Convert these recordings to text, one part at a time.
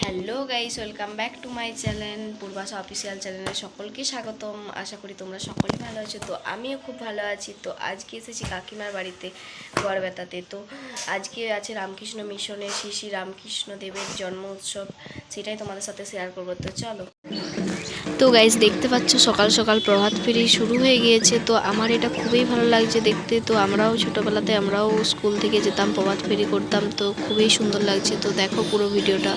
Hello guys, welcome back to my channel Purbasha official চ্যানেলে সকলকে স্বাগতম। আশা করি তোমরা সকলেই ভালো আছো। তো আমিও খুব ভালো আছি। তো আজকে এসেছি কাকিমার বাড়িতে গড়বেতাতে তো আজকে আছে রামকৃষ্ণ মিশনের শ্রী শ্রী রামকৃষ্ণ দেবের জন্ম উৎসব, সেটাই তোমাদের সাথে শেয়ার করব। তো চলো। তো গাইজ দেখতে পাচ্ছ সকাল সকাল প্রভাত ফেরি শুরু হয়ে গিয়েছে। তো আমার এটা খুবই ভালো লাগছে দেখতে। তো আমরাও ছোটোবেলাতে আমরাও স্কুল থেকে যেতাম, প্রভাত ফেরি করতাম। তো খুবই সুন্দর লাগছে। তো দেখো পুরো ভিডিওটা।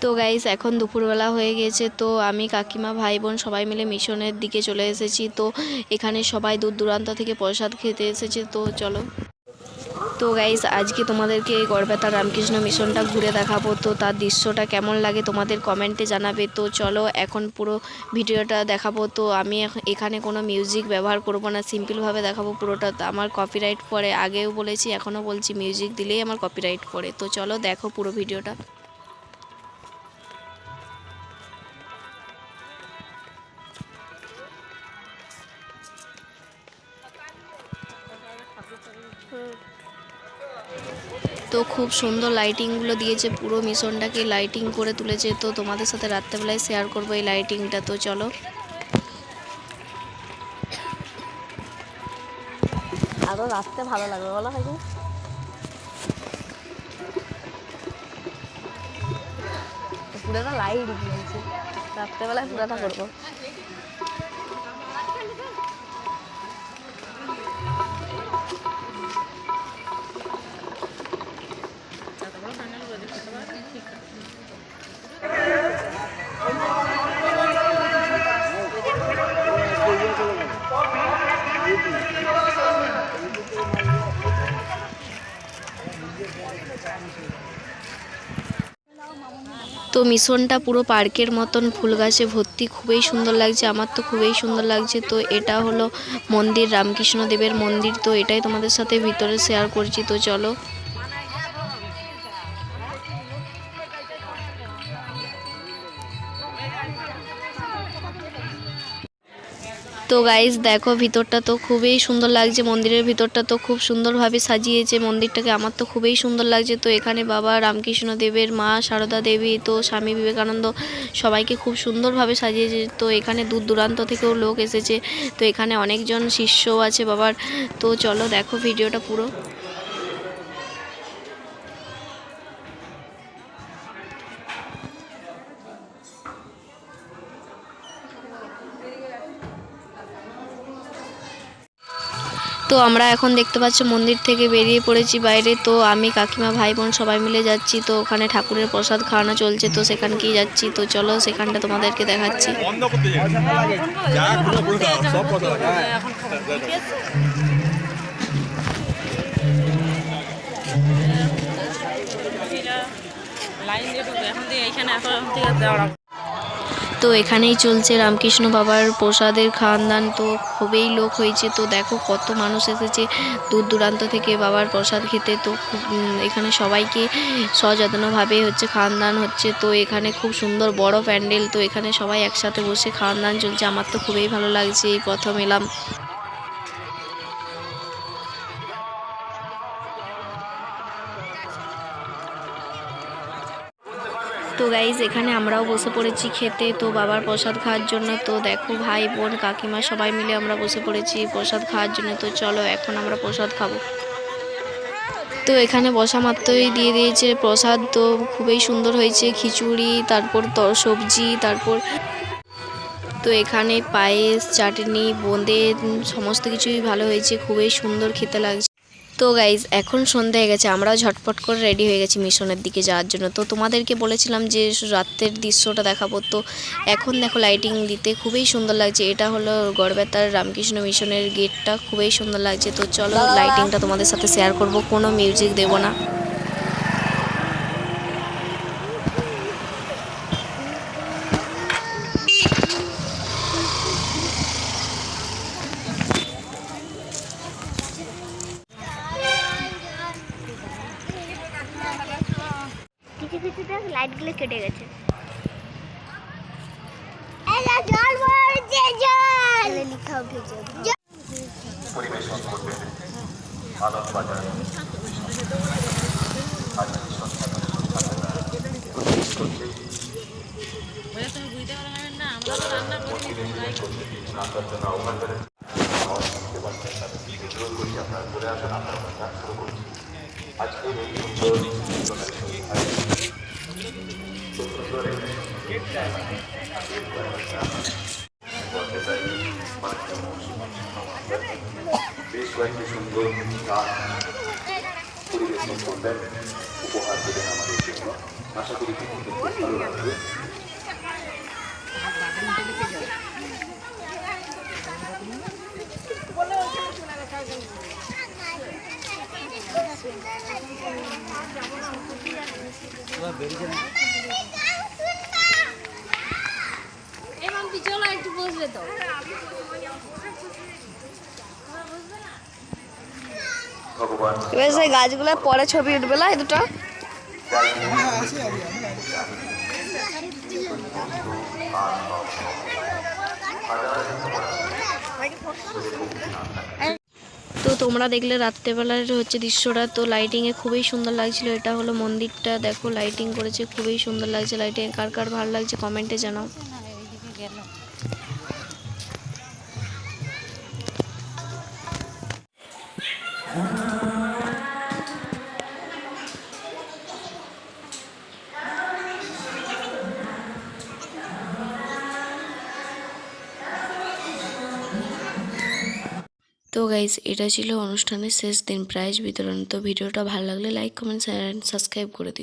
তো গাইস এখন দুপুরবেলা হয়ে গেছে, তো আমি কাকিমা ভাই বোন সবাই মিলে মিশনের দিকে চলে এসেছি। তো এখানে সবাই দূর দূরান্ত থেকে প্রসাদ খেতে এসেছে, তো চলো। তো গাইস আজকে তোমাদেরকে এই গড়বেতা রামকৃষ্ণ মিশনটা ঘুরে দেখাবো, তো তার দৃশ্যটা কেমন লাগে তোমাদের কমেন্টে জানাবে। তো চলো, এখন পুরো ভিডিওটা দেখাবো। তো আমি এখ- এখানে কোনো মিউজিক ব্যবহার করব না সিম্পলভাবে দেখাবো পুরোটা। তো আমার কপিরাইট পড়ে আগেও বলেছি, এখনও বলছি মিউজিক দিলেই আমার কপিরাইট পড়ে। তো চলো, দেখো পুরো ভিডিওটা। তো খুব সুন্দর লাইটিংগুলো দিয়েছে, পুরো মিশনটাকে লাইটিং করে তুলেছে। তো তোমাদের সাথে রাত্রেবেলায় শেয়ার করব এই লাইটিংটা তো চলো। আরও রাখতে ভালো লাগবে, বলো হয় পুরোটা লাইট দিয়েছে। রাত্রেবেলায় পুরোটা করব। তো মিশনটা পুরো পার্কের মতন ফুল গাছে ভর্তি, খুবই সুন্দর লাগছে, আমার তো খুবই সুন্দর লাগছে। তো এটা হলো মন্দির, রামকৃষ্ণদেবের মন্দির, তো এটাই তোমাদের সাথে ভিতরে শেয়ার করছি। তো চলো। তো গাইজ দেখো ভিতরটা তো খুবই সুন্দর লাগছে, মন্দিরের ভিতরটা তো খুব সুন্দরভাবে সাজিয়েছে, মন্দিরটাকে আমার তো খুবই সুন্দর লাগছে। তো এখানে বাবা রামকৃষ্ণ দেবের মা সারদা দেবী, তো স্বামী বিবেকানন্দ সবাইকে খুব সুন্দরভাবে সাজিয়েছে। তো এখানে দূর দূরান্ত থেকেও লোক এসেছে, তো এখানে অনেকজন শিষ্য আছে বাবার। তো চলো দেখো ভিডিওটা পুরো। তো আমরা এখন দেখতে পাচ্ছি মন্দির থেকে বেরিয়ে পড়েছি বাইরে। তো আমি কাকিমা ভাই বোন সবাই মিলে যাচ্ছি। তো ওখানে ঠাকুরের প্রসাদ খাওয়ানো চলছে, তো সেখানকেই যাচ্ছি। তো চলো সেখানটা তোমাদেরকে দেখাচ্ছি। লাইন দিয়ে এখন এইখানে এখন দেওয়া তো এখানেই চলছে রামকৃষ্ণ বাবার প্রসাদের খানদান। দান তো খুবই লোক হয়েছে। তো দেখো কত মানুষ এসেছে দূর দূরান্ত থেকে বাবার প্রসাদ খেতে। তো এখানে সবাইকে সযত্নভাবে হচ্ছে খানদান দান হচ্ছে। তো এখানে খুব সুন্দর বড় প্যান্ডেল। তো এখানে সবাই একসাথে বসে খানদান দান চলছে। আমার তো খুবই ভালো লাগছে এই প্রথম এলাম। তো গাইজ এখানে আমরাও বসে পড়েছি খেতে। তো বাবার প্রসাদ খাওয়ার জন্য তো দেখো ভাই, বোন, কাকিমা সবাই মিলে আমরা বসে পড়েছি প্রসাদ খাওয়ার জন্য। তো চলো এখন আমরা প্রসাদ খাব। তো এখানে বসা মাত্রই দিয়ে দিয়েছে প্রসাদ। তো খুবই সুন্দর হয়েছে খিচুড়ি, তারপর তো সবজি, তারপর তো এখানে পায়েস, চাটনি বোঁদে সমস্ত কিছুই ভালো হয়েছে। খুবই সুন্দর খেতে লাগছে। তো গাইজ এখন সন্ধে হয়ে গেছে, আমরাও ঝটপট করে রেডি হয়ে গেছি মিশনের দিকে যাওয়ার জন্য। তো তোমাদেরকে বলেছিলাম যে রাত্রের দৃশ্যটা দেখাবো। তো এখন দেখো লাইটিং দিতে খুবই সুন্দর লাগছে। এটা হলো গড়বেতার রামকৃষ্ণ মিশনের গেটটা খুবই সুন্দর লাগছে। তো চলো লাইটিংটা তোমাদের সাথে শেয়ার করব, কোনো মিউজিক দেবো না। লাইটগুলো কেটে গেছে। লিখা উঠেছে বেশ কয়েকটি সুন্দর গান পরিবেশন করবেন ভালো এবার সেই গাছগুলো পরে ছবি উঠবে না এই দুটো? তো তোমরা দেখলে রাত্রেবেলার হচ্ছে দৃশ্যটা তো লাইটিংয়ে খুবই সুন্দর লাগছিল। এটা হলো মন্দিরটা দেখো লাইটিং করেছে খুবই সুন্দর লাগছে। লাইটিং কার কার ভালো লাগছে কমেন্টে জানাও। তো গাইজ এটা ছিল অনুষ্ঠানের শেষ দিন। প্রাইজ বিতরণ। তো ভিডিওটা ভালো লাগলে লাইক কমেন্ট সাবস্ক্রাইব করে দিও।